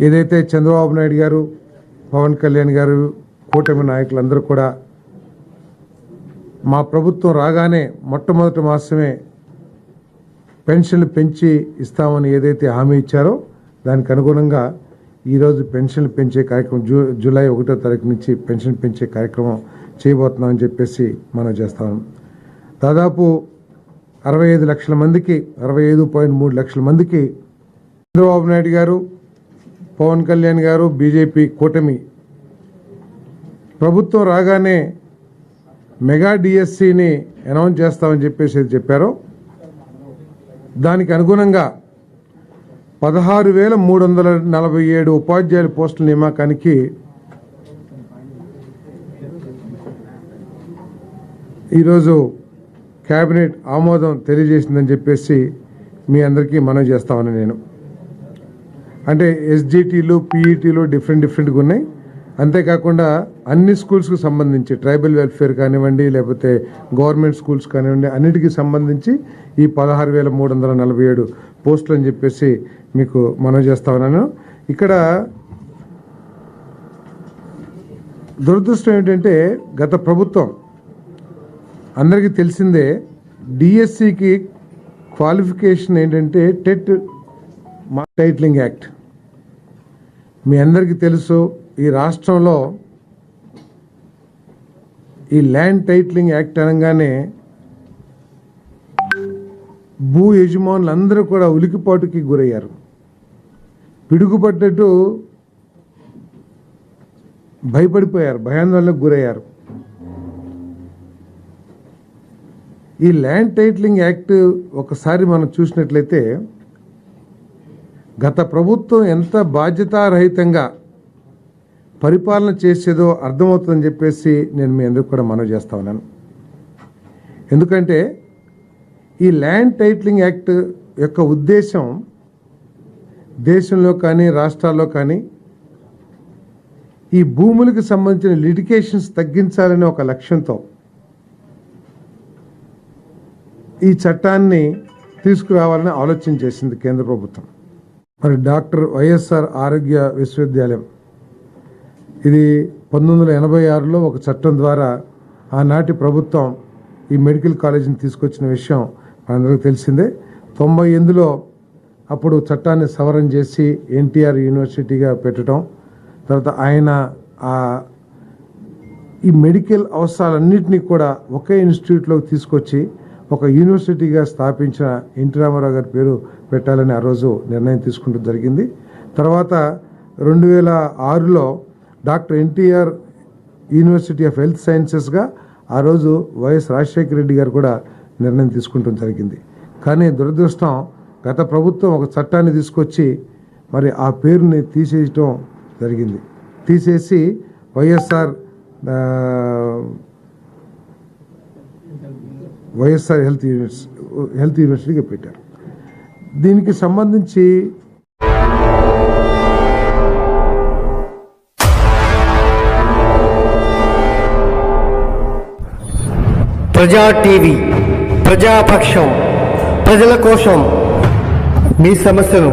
ఏదైతే చంద్రబాబు నాయుడు గారు పవన్ కళ్యాణ్ గారు కూటమి నాయకులందరూ కూడా మా ప్రభుత్వం రాగానే మొట్టమొదటి మాసమే పెన్షన్లు పెంచి ఇస్తామని ఏదైతే హామీ ఇచ్చారో దానికి అనుగుణంగా ఈరోజు పెన్షన్లు పెంచే కార్యక్రమం జూ జూలై ఒకటో తారీఖు నుంచి పెన్షన్ పెంచే కార్యక్రమం చేయబోతున్నామని చెప్పేసి మనం చేస్తాం. దాదాపు అరవై ఐదు లక్షల మందికి అరవై ఐదు పాయింట్ మూడు లక్షల మందికి చంద్రబాబు నాయుడు గారు పవన్ కళ్యాణ్ గారు బీజేపీ కూటమి. ప్రభుత్వం రాగానే మెగా డిఎస్సిని అనౌన్స్ చేస్తామని చెప్పేసి చెప్పారు. దానికి అనుగుణంగా పదహారు వేల మూడు వందల నలభై ఏడు ఉపాధ్యాయుల పోస్టుల నియామకానికి ఈరోజు క్యాబినెట్ ఆమోదం తెలియజేసిందని చెప్పేసి మీ అందరికీ మనవి చేస్తామని నేను అంటే ఎస్జిటీలు పీఈటీలు డిఫరెంట్ డిఫరెంట్గా ఉన్నాయి. అంతేకాకుండా అన్ని స్కూల్స్కి సంబంధించి ట్రైబల్ వెల్ఫేర్ కానివ్వండి లేకపోతే గవర్నమెంట్ స్కూల్స్ కానివ్వండి అన్నిటికీ సంబంధించి ఈ పదహారు వేల మూడు వందల నలభై ఏడు పోస్టులు అని చెప్పేసి మీకు మనం చేస్తా ఉన్నాను. ఇక్కడ దురదృష్టం ఏంటంటే గత ప్రభుత్వం అందరికీ తెలిసిందే డిఎస్సికి క్వాలిఫికేషన్ ఏంటంటే టెట్ టైట్లింగ్ యాక్ట్ మీ అందరికీ తెలుసు ఈ రాష్ట్రంలో ఈ ల్యాండ్ టైట్లింగ్ యాక్ట్ అనగానే భూ యజమానులు అందరూ కూడా ఉలికిపాటుకి గురయ్యారు. పిడుగుపడ్డట్టు భయపడిపోయారు భయాందోళనకు గురయ్యారు. ఈ ల్యాండ్ టైట్లింగ్ యాక్ట్ ఒకసారి మనం చూసినట్లయితే గత ప్రభుత్వం ఎంత బాధ్యతారహితంగా పరిపాలన చేసేదో అర్థమవుతుందని చెప్పేసి నేను మీ అందరికి కూడా మనవి చేస్తా ఉన్నాను. ఎందుకంటే ఈ ల్యాండ్ టైటిలింగ్ యాక్ట్ యొక్క ఉద్దేశం దేశంలో కానీ రాష్ట్రాల్లో కానీ ఈ భూములకు సంబంధించిన లిటికేషన్స్ తగ్గించాలనే ఒక లక్ష్యంతో ఈ చట్టాన్ని తీసుకురావాలని ఆలోచన చేసింది కేంద్ర ప్రభుత్వం. మరి డాక్టర్ వైఎస్ఆర్ ఆరోగ్య విశ్వవిద్యాలయం. ఇది పంతొమ్మిది వందల ఎనభై ఆరులో ఒక చట్టం ద్వారా ఆనాటి ప్రభుత్వం ఈ మెడికల్ కాలేజీని తీసుకొచ్చిన విషయం మనందరికీ తెలిసిందే. తొంభై ఎనిమిదిలో అప్పుడు చట్టాన్ని సవరణ చేసి ఎన్టీఆర్ యూనివర్సిటీగా పెట్టడం తర్వాత ఆయన ఆ ఈ మెడికల్ అవసరాలన్నింటినీ కూడా ఒకే ఇన్స్టిట్యూట్లోకి తీసుకొచ్చి ఒక యూనివర్సిటీగా స్థాపించిన ఎన్టీ రామారావు గారి పేరు పెట్టాలని ఆ రోజు నిర్ణయం తీసుకుంటూ జరిగింది. తర్వాత రెండు వేల ఆరులో doctor NTR university of health సైన్సెస్గా ఆ రోజు వైఎస్ రాజశేఖర రెడ్డి గారు కూడా నిర్ణయం తీసుకుంటూ జరిగింది. కానీ దురదృష్టం గత ప్రభుత్వం ఒక చట్టాన్ని తీసుకొచ్చి మరి ఆ పేరుని తీసేయటం జరిగింది. తీసేసి YSR YSR health university health యూనివర్సిటీగా పెట్టారు. దీనికి సంబంధించి ప్రజా టీవీ ప్రజాపక్షం ప్రజల కోసం మీ సమస్యను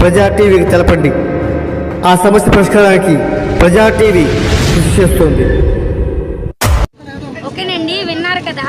ప్రజా టీవీకి తెలపండి. ఆ సమస్య పరిష్కారానికి ప్రజా టీవీ కృషి చేస్తుంది. ఓకేనండి విన్నారు కదా?